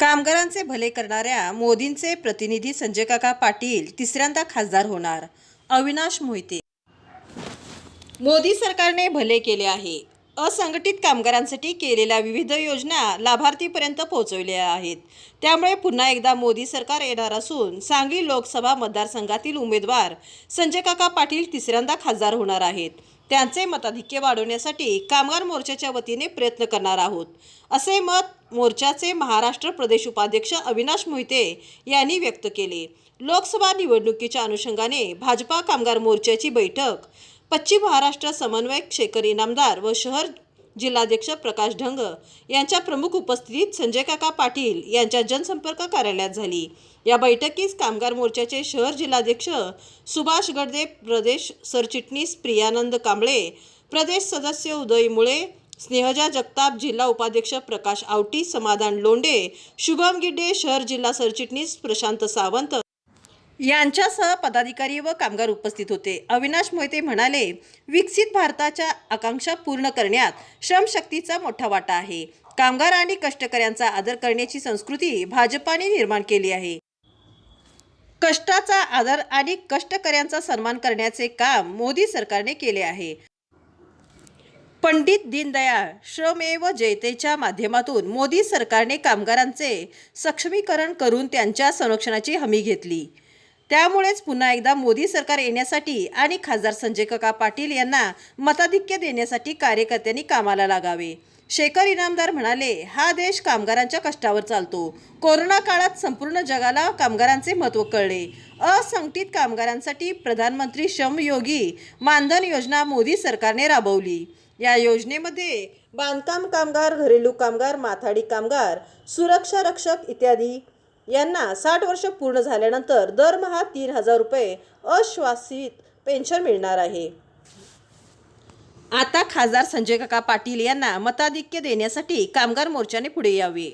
कामगारांचे भले करणाऱ्या मोदींचे प्रतिनिधी संजय काका पाटील तिसऱ्यांदा खासदार होणार. अविनाश मोहिते. मोदी सरकारने भले केले आहे. असंघटित कामगारांसाठी केलेल्या विविध योजना लाभार्थीपर्यंत पोहोचवल्या आहेत. त्यामुळे पुन्हा एकदा मोदी सरकार येणार असून सांगली लोकसभा मतदारसंघातील उमेदवार संजय काका पाटील तिसऱ्यांदा खासदार होणार आहेत. त्यांचे मताधिक्य वाढवण्यासाठी कामगार मोर्चाच्या वतीने प्रयत्न करणार आहोत. असे मत मोर्चाचे महाराष्ट्र प्रदेश उपाध्यक्ष अविनाश मोहिते यांनी व्यक्त केले. लोकसभा निवडणुकीच्या अनुषंगाने भाजपा कामगार मोर्चाची बैठक पश्चिम महाराष्ट्र समन्वयक शेखर इनामदार व शहर जिल्हाध्यक्ष प्रकाश ढंग यांच्या प्रमुख उपस्थितीत संजय काका पाटील यांच्या जनसंपर्क कार्यालयात झाली. या बैठकीस कामगार मोर्चाचे शहर जिल्हाध्यक्ष सुभाष गडदे प्रदेश सरचिटणीस प्रियानंद कांबळे प्रदेश सदस्य उदय मुळे स्नेहजा जगताप जिल्हा उपाध्यक्ष प्रकाश आवटी समाधान लोंडे शुभम गिड्डे शहर जिल्हा सरचिटणीस प्रशांत सावंत यांच्यासह पदाधिकारी व कामगार उपस्थित होते. अविनाश मोहिते म्हणाले विकसित भारताच्या आकांक्षा पूर्ण करण्यात श्रमशक्तीचा मोठा वाटा आहे. कामगार आणि कष्टकऱ्यांचा आदर करण्याची संस्कृती भाजपाने निर्माण केली आहे. कष्टाचा आदर आणि कष्टकऱ्यांचा सन्मान करण्याचे काम मोदी सरकारने केले आहे. पंडित दीनदयाळ श्रमेव जयतेच्या माध्यमातून मोदी सरकारने कामगारांचे सक्षमीकरण करून त्यांच्या संरक्षणाची हमी घेतली. त्यामुळेच पुन्हा एकदा मोदी सरकार येण्यासाठी आणि खासदार संजय काका पाटील यांना मताधिक्य देण्यासाठी कार्यकर्त्यांनी कामाला लागावे. शेखर इनामदार म्हणाले हा देश कामगारांच्या कष्टावर चालतो. कोरोना काळात संपूर्ण जगाला कामगारांचे महत्त्व कळले. असंघटित कामगारांसाठी प्रधानमंत्री श्रमयोगी मानधन योजना मोदी सरकारने राबवली. या योजनेमध्ये बांधकाम कामगार घरेलू कामगार माथाडी कामगार सुरक्षा रक्षक इत्यादी यांना साठ वर्ष पूर्ण झाल्यानंतर दरमहा तीन हजार रुपये अश्वासित पेन्शन मिळणार आहे. आता खासदार संजय काका पाटील यांना मताधिक्य देण्यासाठी कामगार मोर्चाने पुढे यावे.